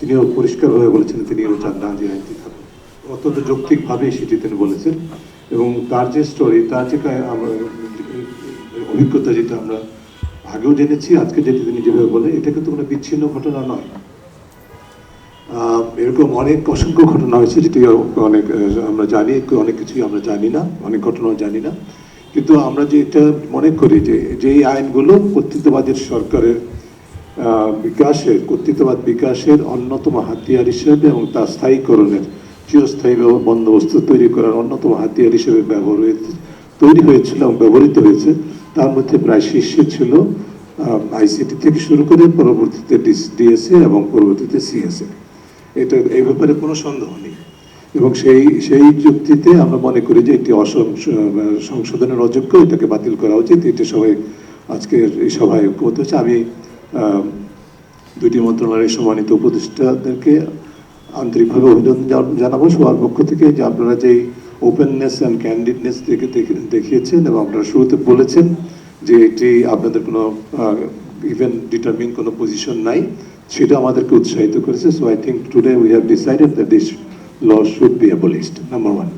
তিনিও পরিষ্কারভাবে বলেছেন, তিনিও চান না যে আইনটি অত্যন্ত যৌক্তিকভাবে সেটি তিনি বলেছেন এবং তার যে স্টোরি তার যে অভিজ্ঞতা যেটা আমরা আগেও জেনেছি, আজকে যেটা তিনি যেভাবে বলে এটা কিন্তু কোনো বিচ্ছিন্ন ঘটনা নয়। এরকম অনেক অসংখ্য ঘটনা হয়েছে, যেটি অনেক আমরা জানি, অনেক কিছুই আমরা জানি না, অনেক ঘটনাও জানি না। কিন্তু আমরা যে এটা মনে করি যে যেই আইনগুলো কর্তৃত্ববাদের সরকারের বিকাশের, কর্তৃত্ববাদ বিকাশের অন্যতম হাতিয়ার হিসেবে এবং তা স্থায়ীকরণের চিরস্থায়ী বন্দোবস্ত তৈরি করার অন্যতম হাতিয়ার হিসেবে ব্যবহার হয়েছে তৈরি হয়েছিল এবং ব্যবহৃত হয়েছে। তার মধ্যে প্রায় শীর্ষে ছিল আইসিটি থেকে শুরু করে পরবর্তীতে ডিএসএ এবং পরবর্তীতে সিএসএ। এটা এই ব্যাপারে কোনো সন্দেহ নেই। এবং সেই সেই যুক্তিতে আমরা মনে করি যে এটি সংশোধনের অযোগ্য, এটাকে বাতিল করা উচিত, এটি সবাই আজকের এই সভায় ঐক্যমত হচ্ছে আমি দুটি মন্ত্রণালয়ের সম্মানিত উপদেষ্টাদেরকে আন্তরিকভাবে অভিনন্দন জানাব। সবার পক্ষ থেকে যে আপনারা যেই ওপেননেস অ্যান্ড ক্যান্ডিডনেস থেকে দেখে- দেখিয়েছেন এবং আপনারা শুরুতে বলেছেন যে এটি আপনাদের কোনো ইভেন ডিটারমিন কোনো পজিশন নাই, সেটা আমাদেরকে উৎসাহিত করেছে। So I think today we have decided that this law should be abolished number one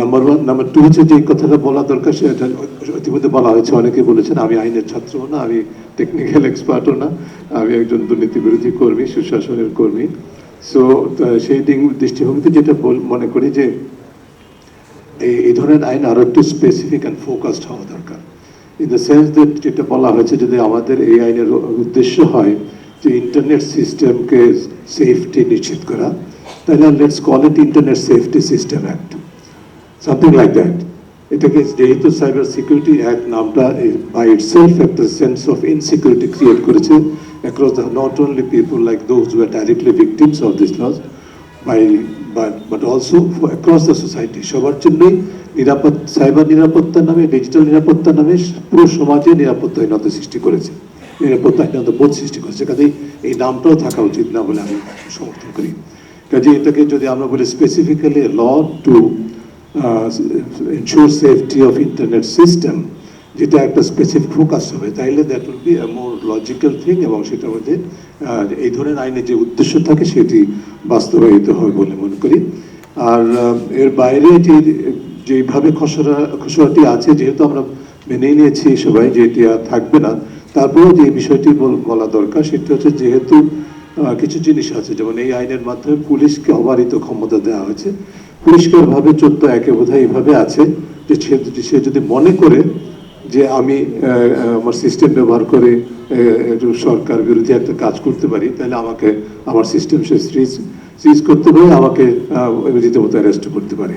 number one number two হচ্ছে যে কথাটা বলা দরকার, সেটা ইতিমধ্যে বলা হয়েছে। অনেকে বলেছেন, আমি আইনের ছাত্রও না, আমি টেকনিক্যাল এক্সপার্টও না, আমি একজন দুর্নীতি বিরোধী কর্মী, সুশাসনের কর্মী। সো সেই দৃষ্টিভঙ্গিতে যেটা মনে করি যে, এই ধরনের আইন আরও একটু স্পেসিফিক অ্যান্ড ফোকাসড হওয়া দরকার। ইন দ্য সেন্স দ্যাট যেটা বলা হয়েছে, যদি আমাদের এই আইনের উদ্দেশ্য হয়, যে ইন্টারনেট সিস্টেমকে সেফটি নিশ্চিত করা তাহলে let's call it internet safety system act something like that এটাকে যেহেতু সাইবার সিকিউরিটি অ্যাক্ট নামটা বাই ইটসেলফ একটা সেন্স অফ ইনসিকিউরিটি ক্রিয়েট করেছে across the not only people like those who are directly victims of this laws by but but also across the society সবার জন্যই নিরাপদ cyber নিরাপত্তার নামে digital নিরাপত্তার নামে পুরো সমাজে নিরাপত্তাহীনতা সৃষ্টি করেছে। নিরাপত্তাহীনতা বোধ সৃষ্টি করেছে। কাজেই এই নামটাও থাকা উচিত না বলে আমি সমর্থন করি। কাজে এটাকে যদি আমরা বলি specifically law to ensure safety of internet system যেটা একটা স্পেসিফিক ফোকাস হবে, তাইলে that will be more logical thing এবং সেটার মধ্যে এই ধরনের আইনে যে উদ্দেশ্য থাকে সেটি বাস্তবায়িত হবে বলে মনে করি। আর এর বাইরে যে, যেইভাবে খসড়া, খসড়াটি আছে, যেহেতু আমরা মেনেই নিয়েছি সবাই যে এটি আর থাকবে না, তারপরেও যে বিষয়টি বল- দরকার, সেটি হচ্ছে যেহেতু কিছু জিনিস আছে, যেমন এই আইনের মাধ্যমে পুলিশকে অবারিত ক্ষমতা দেওয়া হয়েছে। পুলিশকে পরিষ্কারভাবে চোদ্দ একে বোধহয় এইভাবে আছে যে সে যদি- মনে করে যে আমি আমার সিস্টেম ব্যবহার করে সরকার বিরোধী একটা কাজ করতে পারি, তাহলে আমাকে আমার সিস্টেম সে সিজ সিজ করতে পারে, আমাকে রীতিমতো অ্যারেস্ট করতে পারে।